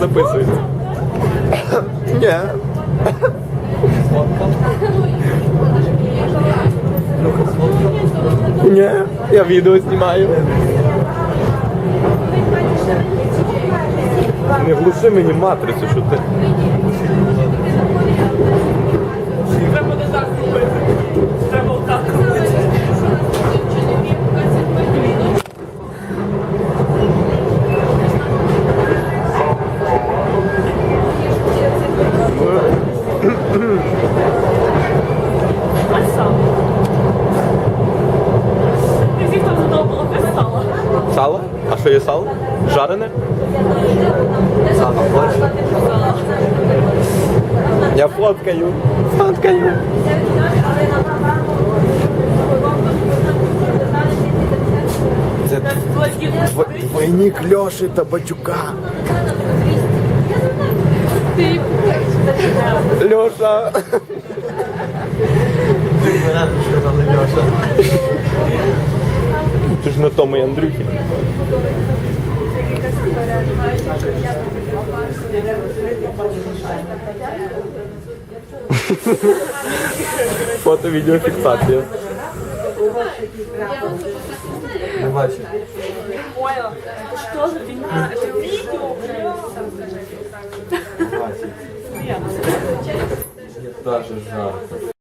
записується. Ні. Ні, я відео знімаю. Не глуши мені матрицю, що ти. Сало? А що є сало? Жарене? Сало хочеш? Я фоткаю. Фоткаю. Це дв- двойник Льоші Табачука. Льоша. Ти ж на тому і Андрюхі. Фото відеофіксація. Не бачу. Поняла. Что за фигня? Это Даже жарко.